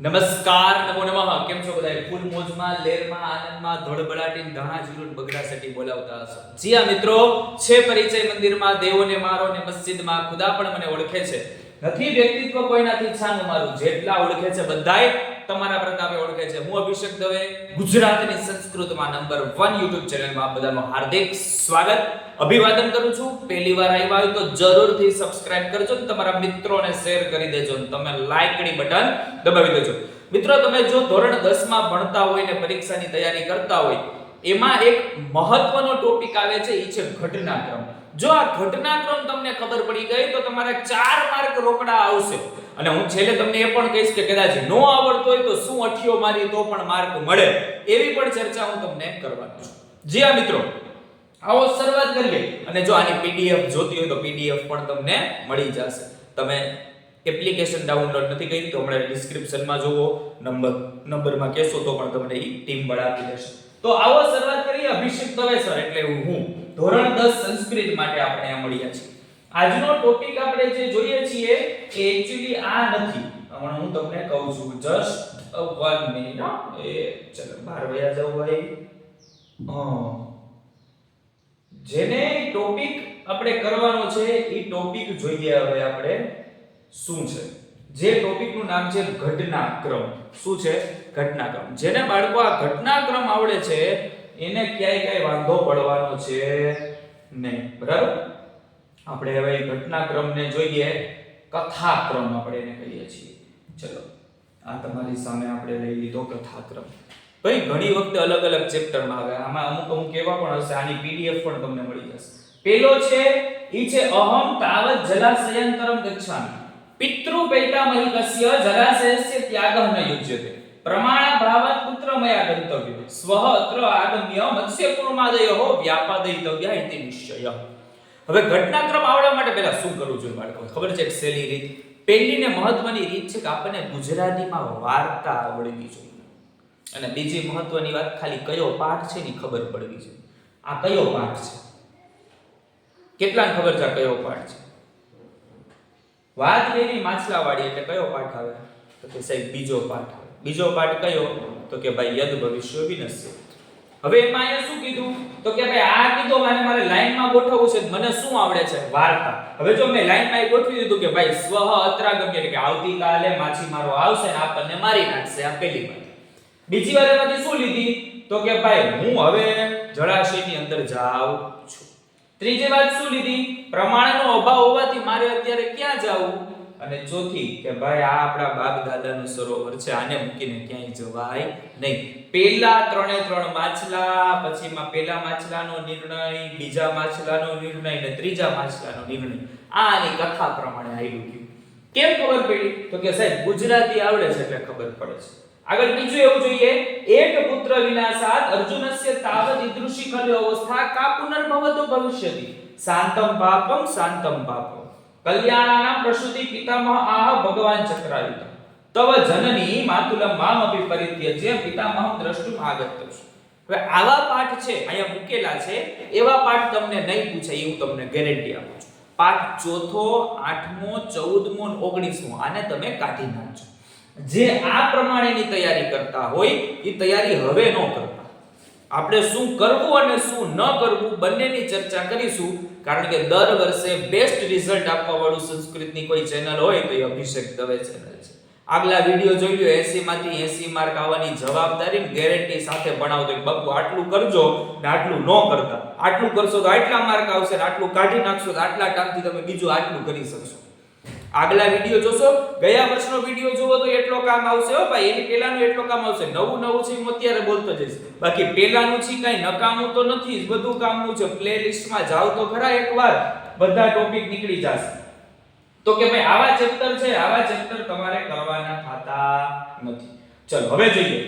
નમસ્કાર, નમો નમઃ. કેમ છો બધા ફૂલ મોજમાં, લેરમાં, આનંદમાં, ધડબડાટી ધાણા જીરું બગડા સટી બોલાવતા હશો. જી આ મિત્રો, છે પરિચય મંદિરમાં દેવોને મારો ને મસ્જિદમાં ખુદા પણ મને ઓળખે છે. નથી વ્યક્તિત્વ કોઈનાથી છાનું મારું, જેટલા ઓળખે છે બધાય. તમારા પ્રતાપે ઓળખે છે. હું અભિષેક દવે, ગુજરાતની સંસ્કૃતમાં નંબર 1 YouTube ચેનલમાં આપ હાર્દિક સ્વાગત. અભિવાદન કરું છું. પહેલી વાર આવ્યા હોય તો જરૂરથી સબસ્ક્રાઇબ કરજો ને તમારા મિત્રોને શેર કરી દેજો ને તમે લાઇકની બટન દબાવી દેજો. મિત્રો, તમે જો ધોરણ 10 માં ભણતા હોય ને પરીક્ષાની તૈયારી કરતા હોય, એમાં એક મહત્વનો ટોપિક આવે છે. એ છે ઘટનાક્રમ. જો આ ઘટનાક્રમ તમને ખબર પડી ગઈ, તો તમારા ચાર માર્ક રોકડા આવશે. અને હું છેલ્લે તમને એ પણ કહીશ કે કદાચ નો આવડતો હોય તો શું અઠિયો મારી તો પણ માર્ક મળે. એવી પણ ચર્ચા હું તમને કરવાનો છું. જી હા, મિત્રો. આવો શરૂઆત કરીએ અને જો આની પીડીએફ જોતી હોય તો પીડીએફ પણ તમને મળી જશે. તમે એપ્લિકેશન ડાઉનલોડ નથી કરી, તો હમણાં ડિસ્ક્રિપ્શનમાં જોવો નંબર નંબરમાં કહેશો તો પણ તમને એ ટીમ વાળા આપી દેશે. તો આવો શરૂઆત કરીએ અભિષેક દવે સર, એટલે હું. ધોરણ 10 સંસ્કૃત માટે આપણે આ મળ્યા છીએ. આજનો ટોપિક આપણે જે જોઈએ છીએ એ એક્ચ્યુઅલી આ નથી. હમણાં હું તમને કહું છું જસ્ટ 1 મિનિટ એ ચલો, બહાર વયા જાવ ભાઈ. જેને ટોપિક આપણે કરવાનો છે, એ ટોપિક જોઈએ હવે આપણે શું છે. જે ટોપિકનું નામ છે ઘટનાક્રમ. શું છે? ઘટનાક્રમ. જેને બાળકો આ ઘટનાક્રમ આવડે છે એને ક્યાંય ક્યાંય વાંધો પડવાનો છે નહીં, બરાબર? આપણે હવે ઘટનાક્રમને જોઈએ, કથાક્રમ આપણે એને કહીએ છીએ. ચલો, આ તમારી સામે આપણે લઈ લીધો કથાક્રમ. ભાઈ, ઘણી વખતે અલગ અલગ ચેપ્ટરમાં આવે, આમાં અમુક અમુક એવા પણ હશે, આની પીડીએફ પણ તમને મળી જશે. પેલો છે, ઈ છે અહમ તાવત જલાશયંતરમ ગચ્છામિ. પિતૃ પૈતામહિકસ્ય જલાશયસ્ય ત્યાગઃ ન યુજ્યતે. પ્રમાણ ભાવત પુત્ર મયા ગંતવ્ય સ્વઃ અત્ર આગમ્ય મત્સ્ય કુર્માદયો વ્યાપાદયિતવ્ય ઇતિ નિશ્ચય. હવે ઘટનાક્રમ આવડવા માટે પહેલા શું કરવું જોઈએ બાળકો? ખબર છે સહેલી રીત? પહેલી ને મહત્વની રીત છે કે આપણને ગુજરાતીમાં વાર્તા આવડવી જોઈએ. અને બીજી મહત્વની વાત ખાલી કયો પાઠ છે એની ખબર પડવી જોઈએ. આ કયો પાઠ છે? કેટલાને ખબર છે કયો પાઠ છે? વાત કરી માછલાવાડી એટલે કયો પાઠ આવે? તો કે સાહેબ બીજો પાઠ આવે. બીજો પાઠ કયો? તો કે ભાઈ, યદ ભવિષ્ય વિનશ્ય. હવે એમાં અહીંયા શું કીધું? તો કે ભાઈ, આ કીધું મારે મારે લાઈનમાં ગોઠવવું છે, મને શું આવડે છે? વાર્તા. હવે જો મેં લાઈનમાં ગોઠવી દીધું કે ભાઈ, સ્વ અત્રાગમ્ય એટલે કે આવતીકાલે માછીમારો આવશે ને આપણને મારી નાખશે, આ પહેલી વાત. બીજી વાત એમાંથી શું લીધી? તો કે ભાઈ, હું હવે જળાશયની અંદર જાઉં છું. ત્રીજી વાત શું લીધી? પ્રમાણનો અભાવ હોવાથી મારે અત્યારે ક્યાં જાવું અને ચોથી કે ભાઈ આ આપણા બાપ દાદાનું સરોવર છે, આને મૂકીને ક્યાંય જવાય નહીં. પેલા ત્રણે ત્રણ માછલા, પછીમાં પેલા માછલાનો નિર્ણય, બીજા માછલાનો નિર્ણય અને ત્રીજા માછલાનો નિર્ણય. આ આની કથા પ્રમાણે આવ્યું ગયું. કેમ ખબર પડી? તો કે સાહેબ, ગુજરાતી આવડે છે એટલે ખબર પડે છે. આગળ બીજું એવું જોઈએ, એક પુત્ર વિનાશાત અર્જુનસ્ય તાવત ઈદૃશી કલ્યો અવસ્થા કા પુનર્ભવતો ભવિષ્યતિ. શાંતમ પાપમ શાંતમ પાપમ. કલ્યાણાનામ પ્રસૂતિ પિતામહ આહ ભગવાન ચક્રાયુત. તવ જનની માતુલમ મામ અપી પરિત્યજ્ય પિતામહ દ્રષ્ટુમ આગત્ય હવે આવા પાઠ છે, અહીંયા મૂકેલા છે, એવા પાઠ તમને નહીં પૂછાય, એવું તમને ગેરંટી આપું છું. પાઠ ચોથો, આઠમો, ચૌદમો ઓગણીસમો, આને તમે કાઢી નાખજો. જે આ પ્રમાણેની તૈયારી કરતા હોય, એ તૈયારી હવે ન કરતા. આપણે શું કરવું અને શું ન કરવું બંનેની ચર્ચા કરીશું. કારણ કે દર વર્ષે બેસ્ટ રિઝલ્ટ આપવા વાળું સંસ્કૃતની કોઈ ચેનલ હોય તો એ અભિષેક દવે ચેનલ છે. આગલા વિડિયો જોઈ લો 80 માંથી 80 માર્ક આવવાની જવાબદારી ગેરંટી સાથે ભણાવતો કે આટલું કરજો ને આટલું ન કરતા. આટલું કરશો તો આટલા માર્ક આવશે ને આટલું કાઢી નાખશો તો આટલા ટાઈમથી તમે બીજું આટલું કરી શકશો. આગલા વિડિયો જોશો. ગયા વર્ષનો વિડિયો જોવો તો એટલો કામ આવશે હો ભાઈ. એની પહેલાનો એટલો કામ આવશે. નવું નવું છે હું અત્યારે બોલતો જઈશ. બાકી પહેલાનું છે કઈ નકામું તો નથી, જ બધું કામનું છે. પ્લેલિસ્ટમાં જાવ તો ખરા એકવાર બધા ટોપિક નીકળી જશે. તો કે ભાઈ આવા ચેપ્ટર છે, આવા ચેપ્ટર તમારે કરવાના થતા નથી. ચલો, હવે જોઈએ.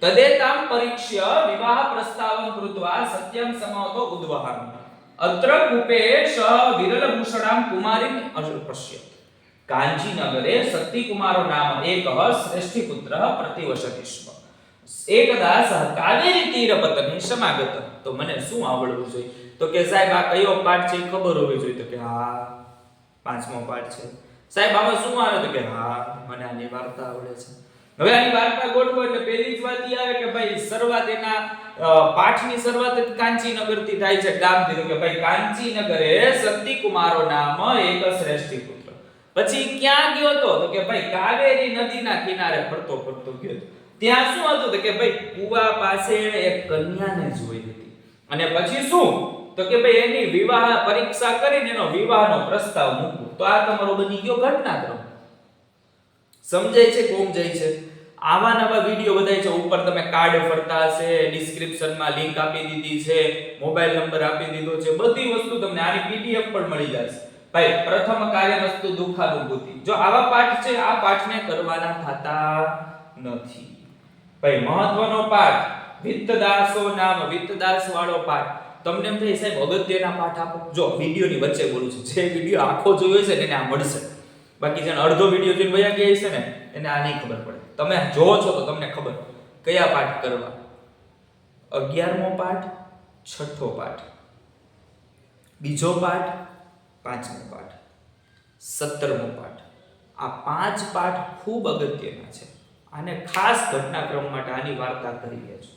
તદેતામ પરીક્ષ્ય વિવાહ પ્રસ્તાવમ કૃત્વા સત્યમ સમાવતો ઉદ્વહામ અત્ર કુપે સ વિરલ ભૂષણામ કુમારીમ અપશ્યત કાંચીનગરે સતીકુમારો નામ એક શ્રેષ્ઠી પુત્ર પ્રતિવશતિષ્મ એકદા સહ કાવેરી તીરપતને સમાગત. તો મને શું આવડવું જોઈએ? તો કે સાહેબ, આ કયો પાઠ છે ખબર હોવી જોઈએ? તો કે હા, પાંચમો પાઠ છે. સાહેબ, આમાં શું આવે? તો કે હા, મને આની વાર્તા આવડે છે. હવે આની વાર્તા ગોઠવો એટલે પહેલી જ વાત આવે કે ભાઈ શરૂઆત એના પાઠની શરૂઆત કાંચીનગરથી થાય છે. ગામથી તો કે ભાઈ કાંચીનગરે સતી કુમારો નામ એક શ્રેષ્ઠી પછી ક્યાં ગયો તો? તો કે ભાઈ કાવેરી નદીના કિનારે ફરતો ફરતો ગયો. ત્યાં શું હતું તો કે ભાઈ કુવા પાસે એક કન્યાને જોઈ હતી. અને પછી શું? તો કે ભાઈ એની વિવાહ પરીક્ષા કરીને એનો વિવાહનો પ્રસ્તાવ મૂક્યો. તો આ તમારો બની ગયો ઘટનાક્રમ. સમજાય છે કોમ જાય છે? આવા નવા વીડિયો બધાય છે. ઉપર તમે કાર્ડ ફરતા હશે, ડિસ્ક્રિપ્શનમાં લિંક આપી દીધી છે, મોબાઈલ નંબર આપી દીધો છે. બધી વસ્તુ તમને આની પીડીએફ પણ મળી જશે. ભાઈ, પ્રથમ કાર્ય વસ્તુ દુઃખાનુભૂતિ. જો આવા પાઠ છે, આ પાઠને કરવાના થતા નથી. ભાઈ, મહત્વનો પાઠ, વિત્તદાસો નામ વિત્તદાસ વાળો પાઠ. તમને એમ થાય, સાહેબ, અગત્યના પાઠ આપો? જો, વિડીયોની વચ્ચે બોલું છું. જે વીડિયો આખો જોયો છે ને, એને આ મળશે. બાકી જેને અડધો વીડિયો જોઈને વયા ગયા છે ને, એને આ નહીં ખબર પડે. તમે જોવો છો તો તમને ખબર. કયા પાઠ કરવા? અગિયારમો પાઠ, છઠ્ઠો પાઠ. બીજો પાઠ પાંચમો પાઠ, સત્તરમો પાઠ. આ પાંચ પાઠ ખૂબ અગત્યના છે. આને ખાસ ઘટનાક્રમ માટે આની વાર્તા કરી લેજો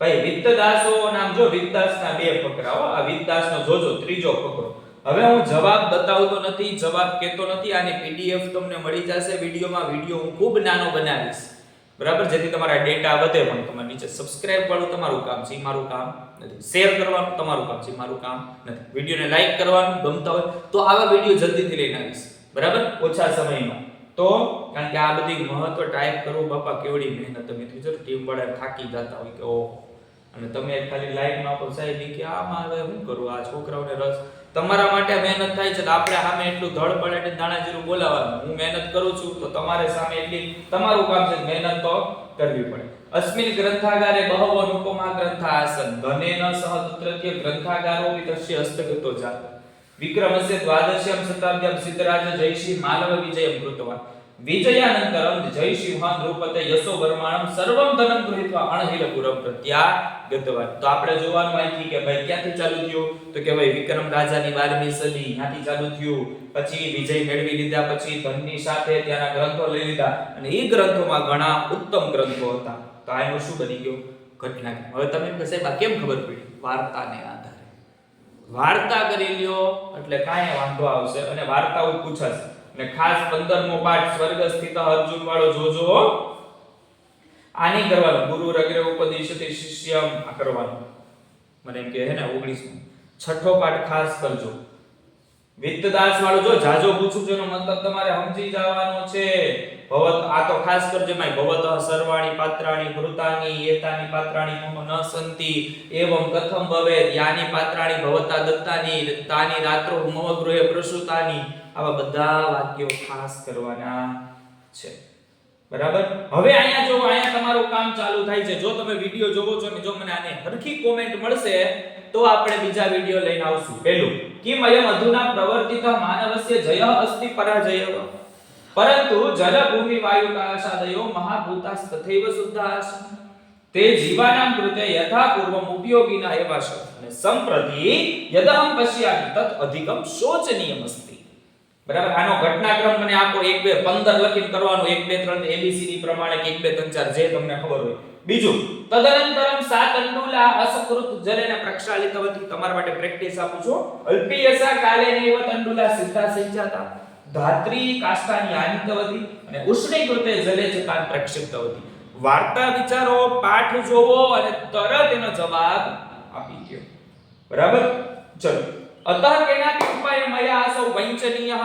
ભાઈ, વિત્તદાસો નામ જો, વિત્તદાસના બે ફકરાઓ આ વિત્તદાસનો જોજો, ત્રીજો ફકરો. હવે હું જવાબ બતાવતો નથી, જવાબ કહેતો નથી. આની પીડીએફ તમને મળી જશે. વિડીયોમાં વીડિયો હું ખૂબ નાનો બનાવીશ. બરાબર? જેથી તમારા ડેટા વધે પણ તમારે નીચે સબસ્ક્રાઇબ વાળું તમારું કામ છે મારું કામ નથી. શેર કરવાનું તમારું કામ છે મારું કામ નથી. વિડીયોને લાઈક કરવાનું, ગમતા હોય તો આવા વીડિયો જલ્દીથી લઈને આવીશ. બરાબર? ઓછા સમયમાં. તો કારણ કે આ બધી મહત્વ ટાઈપ કરવું બાપા કેવડી મહેનત કીધું ટીમ વાળા થાકી જતા હોય કે ઓહો. અને તમે ખાલી લાઈકમાં આપો સાહેબ કે, આમાં હવે શું કરું? આ છોકરાઓને રસ. તમારા માટે મહેનત થાય છે આપણે સામે એટલું ધડ પડે એટલે દાણા જેવું બોલાવવાનું. હું મહેનત કરું છું, તો તમારે સામે એટલી તમારું કામ છે, મહેનત તો કરવી પડે. અસ્મિન ગ્રંથાગારે બહવ અનુપમા ગ્રંથાસન. ધને ન તત્રત્ય ગ્રંથાગારો વિતસ્ય હસ્તગતો જાત. વિક્રમસ્ય દ્વાદશ્યમ શતાબ્દ્યમ સિદ્ધરાજ જયશ્રી માલવ વિજયમ કૃતવાન. વિજયાનંતરમ જયસિંહાન રૂપતે યશો વર્માણમ સર્વમ ધનમ ગૃહીત્વા અણહિલપુરમ પ્રત્યાગતવાન તો આપણે જોવાનું અહીંથી કે ભાઈ ક્યાંથી ચાલુ થયું તો કે ભાઈ વિક્રમ રાજાની 12મી સદી ત્યાંથી ચાલુ થયું પછી વિજય મેળવી લીધા પછી ધનની સાથે ત્યાંના ગ્રંથો લઈ લીધા અને એ ગ્રંથોમાં ઘણા ઉત્તમ ગ્રંથો હતા. તો આ એનું શું બની ગયું? ઘટના હવે તમે કહો, સાહેબ આ કેમ ખબર પડી? વાર્તાને આધારે. વાર્તા કરી લ્યો એટલે કાંઈ વાંધો આવશે અને વાર્તાઓ પૂછાશે. અને ખાસ 15મો પાઠ સ્વર્ગ અર્જુન વાળો જોજો આની કરવાનું, ગુરુ રગ્રે ઉપદેશતે શિષ્યમ આ કરવાનું. મને એમ કે હે ને 19મો છઠ્ઠો પાઠ ખાસ કરજો. વિત્તદાસ વાળો જો જાજો પૂછું જેનો મતલબ તમારે સમજી જવાનો છે. ભવત, આ તો ખાસ કરજો માય, ભવત, સર્વાણી, પાત્રાણી ભૃતાની એતાની પાત્રાણી મમ ન સંતિ, એવમ કથમ ભવે, યાની પાત્રાણી, ભવતા દત્તાની, તાની રાત્રો મમ ગૃહે પ્રસુતાની. આવા બધા વાક્યો ખાસ કરવાના છે. બરાબર? હવે અહીંયા જો અહીંયા તમારું કામ ચાલુ થાય છે. જો તમે વિડિયો જોવો છો ને જો મને આને હરખી કોમેન્ટ મળશે, તો આપણે બીજા વિડિયો લઈને આવશું. પહેલું, કિમ અયમ અધુના પ્રવર્તિત માનવસ્ય જય અસ્તિ પરાજય. પરંતુ જલ ભૂમિ વાયુ કાશાદયો મહાભૂતાસ તથૈવ શુદ્ધાસ તે જીવાનામ કૃતે યથા પૂર્વમ ઉપયોગીના એવા છે. અને સંપ્રતિ યદહમ પશ્યામિ તત અધિકમ શોચનીયમ અસ્તિ બરાબર? આનો ઘટનાક્રમ મને આપો 1 2 15 લખીને કરવાનો 1 2 3 એબીસીડી પ્રમાણે કે 1 2 3 4 જે તમને ખબર હોય. બીજું, તદનંતરમ સાત અંડુલા અસકૃત જલેન પ્રક્ષાલિતવતી. તમારા માટે પ્રેક્ટિસ આપું છું. અલ્પિયસા કાલે નૈવ તંડુલા સિદ્ધા સંજાતા. ધાત્રી કાષ્ટાની આનિતવતી અને ઉષ્ણી કૃતે જલે ચકાન પ્રક્ષિપ્તવતી વાર્તા વિચારો, પાઠ જોવો અને તરત એનો જવાબ આપી દો બરાબર? ચલો. અતઃ કેનાપि ઉપાય મયા અસૌ વંચનીયઃ.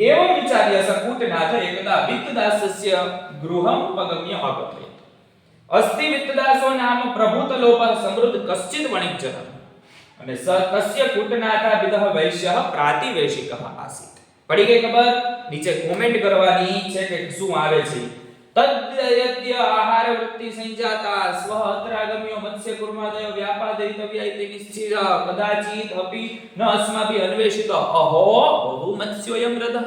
એવો વિચાર્ય સકૂટનાથ એકદા વિત્તદાસસ્ય ગૃહમ પગમ્ય અગતયત અસ્તિ વિત્તદાસો નામ પ્રભૂતલોપ સમૃદ્ધ કશ્ચિત વણિજ્જન અને સ તસ્ય કૂટનાથા વિદહ વૈશ્ય પ્રાતિવેશિકઃ આસીત. પડી ગઈ ખબર? નીચે કોમેન્ટ કરવાની છે કે શું આવે છે. તદ્યદ્ય આહાર વૃત્તિ સંજાતા, સ્વ અત્રાગમ્યો મત્સ્ય કુર્માદય વ્યાપાદયિતવ્યાય નિશ્ચિત કદાચિત અપી ન અસ્માભિ અન્વેષિત. અહો, બહુ મત્સ્યોયમ રદહ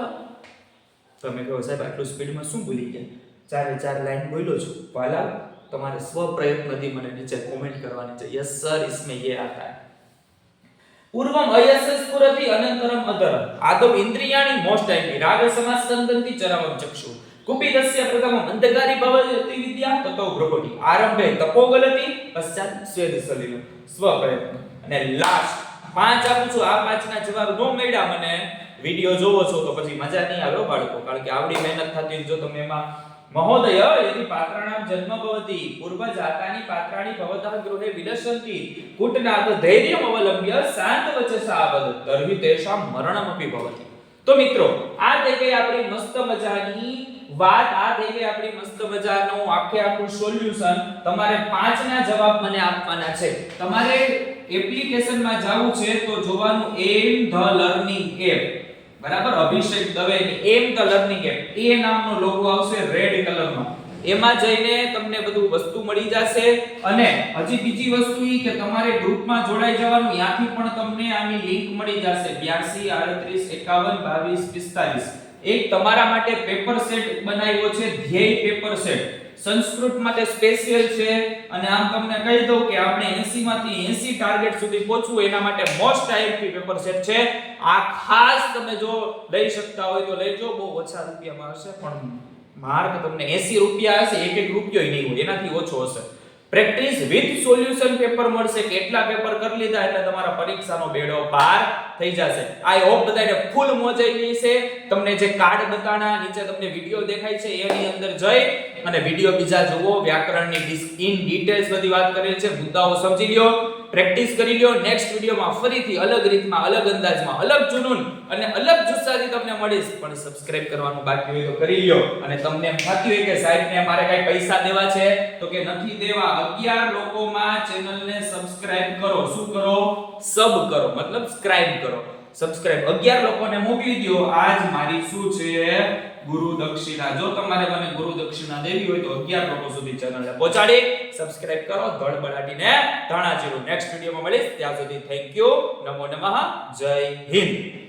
તમે કહો સાહેબ, આટલું સ્પીડમાં શું ભૂલી ગયા? ચારે ચાર લાઈન બોલ્યો છું. પાલા, તમારે સ્વ પ્રયત્નથી મને નીચે કોમેન્ટ કરવાની છે. યસ સર ઇસમે યે આતા પૂર્વમ અયસ સ્ફુરતિ અનંતરમ અધરમ આદમ ઇન્દ્રિયાણી ટાઈમલી રાગ સંદંતિ ચરમમ ચક્ષુ. કુપિતસ્ય પ્રથમમ અંધકારી ભવતિ વિદ્યા તતો ભ્રુકુટી આરંભે તપોગલતી, પશ્ચાત સ્વેદ સલિલ. સ્વ પ્રયત્ન અને લાસ્ટ પાંચ આપું છું. આ પાંચના જવાબ નો મળ્યા મને. વિડિયો જોવો છો તો પછી મજા નહીં આવે બાળકો. કારણ કે આવડી મહેનત થતી જો તમે એમાં પાત્રાણામ જન્મ ભવતિ પૂર્વ જાતાની પાત્રાણી ભવતઃ ગૃહે વિલસંતિ કુટનાદ ધૈર્યમ અવલંબ્ય, શાંત વચસા આવદ તર્હિ તેષામ મરણમપી ભવતિ. તો મિત્રો, આ થઈ આપણી મસ્ત મજાની વાત, આ થઈ આપણી મસ્ત મજાનું આખે આખું સોલ્યુશન. તમારે પાંચના જવાબ મને આપવાના છે. તમારે એપ્લિકેશનમાં જવું છે તો જોવાનું એમ ધ લર્નિંગ એપ. બરાબર? અભિષેક દવે એમ કલરની કેપ એ નામનો લોગો આવશે રેડ કલરનો એમાં જઈને તમને બધું વસ્તુ મળી જશે અને હજી બીજી વસ્તુ એ કે તમારે ગ્રુપમાં જોડાઈ જવાનું ત્યાંથી પણ તમને આની લિંક મળી જશે. 82 38 51 22 45 એક તમારા માટે પેપર સેટ બનાવ્યો છે, ધ્યેય પેપર સેટ સંસ્કૃત માટે સ્પેશિયલ છે. અને આમ તમને કહી દઉં કે આપણે 80 માંથી 80 ટાર્ગેટ સુધી પહોંચવું એના માટે મોસ્ટ આઈએમપી પેપર સેટ છે. આ ખાસ તમે જો લઈ શકતા હોય તો લેજો. બહુ ઓછા રૂપિયામાં હશે, પણ માર્ક તમને 80 રૂપિયા હશે, એક એક રૂપિયો નહીં હોય. એનાથી ઓછો હશે. પ્રેક્ટિસ વિથ સોલ્યુશન પેપર મળશે. કેટલા પેપર કરી લીધા એટલે તમારા પરીક્ષાનો બેડો પાર થઈ જશે. આઈ હોપ બધાને ફૂલ મોજ આવી છે. તમને જે કાર્ડ બતાણા, નીચે તમને વિડિયો દેખાય છે, એની અંદર જઈ અને વિડિયો બીજા જુઓ, વ્યાકરણની ઇન ડિટેલ્સ બધી વાત કરેલ છે, મુદ્દાઓ સમજી લ્યો પ્રેક્ટિસ કરી લ્યો નેક્સ્ટ વિડિયોમાં ફરીથી અલગ રીતમાં, અલગ અંદાજમાં, અલગ જુનૂન અને અલગ જુસ્સાથી તમને મળીશ. પણ સબસ્ક્રાઇબ કરવાનું બાકી હોય તો કરી લ્યો. અને તમને એમ થતી હોય કે સાહેબને મારે કઈ પૈસા દેવા છે, તો કે નથી દેવા 11 લોકોમાં ચેનલને સબસ્ક્રાઇબ કરો. શું કરો? સબ કરો. મતલબ સ્ક્રાઇબ કરો. સબસ્ક્રાઇબ 11 લોકોને મોકલી દો આજ મારી શું છે? ગુરુ દક્ષિણા. જો તમારે મને ગુરુ દક્ષિણા દેવી હોય તો 11 લોકો સુધી ચેનલને પહોંચાડી સબસ્ક્રાઇબ કરો ધડબડાટીને ધાણા ચીરું નેક્સ્ટ વિડિયોમાં મળીશ. ત્યાં સુધી થેન્ક યુ નમો નમઃ. જય હિન્દ.